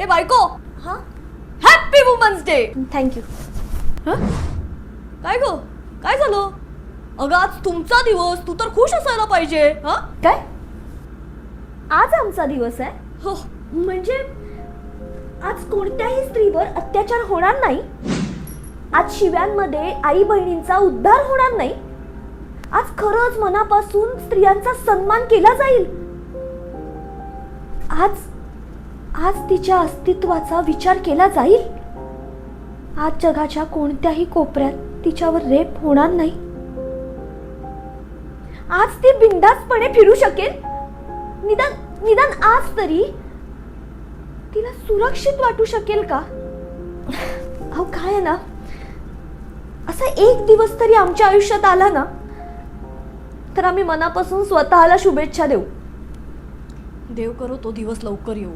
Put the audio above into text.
ए बायको! हा? Happy women's day thank you काय ग? काय झालं? अगं आज तुमचा दिवस तू तर खुश असायला पाहिजे हा? काय? आज आमचा दिवस आहे? हो. म्हणजे आज कोणत्याही स्त्रीवर अत्याचार होणार नाही? आज शिव्यांमध्ये आई बहिणींचा उद्धार होणार नाही? आज खरंच मनापासून स्त्रियांचा सन्मान केला जाईल? आज आज तिच्या अस्तित्वाचा विचार केला जाईल? आज जगाच्या कोणत्याही कोपऱ्यात तिच्यावर रेप होणार नाही. आज ती बिंदासपणे फिरू शकेल? निदान निदान आज तरी तिला सुरक्षित वाटू शकेल का? अहो काय आहे ना? असा एक दिवस तरी आमच्या आयुष्यात आला ना तर आम्ही मनापासून स्वतःला शुभेच्छा देऊ. देव करो तो दिवस लवकर येऊ.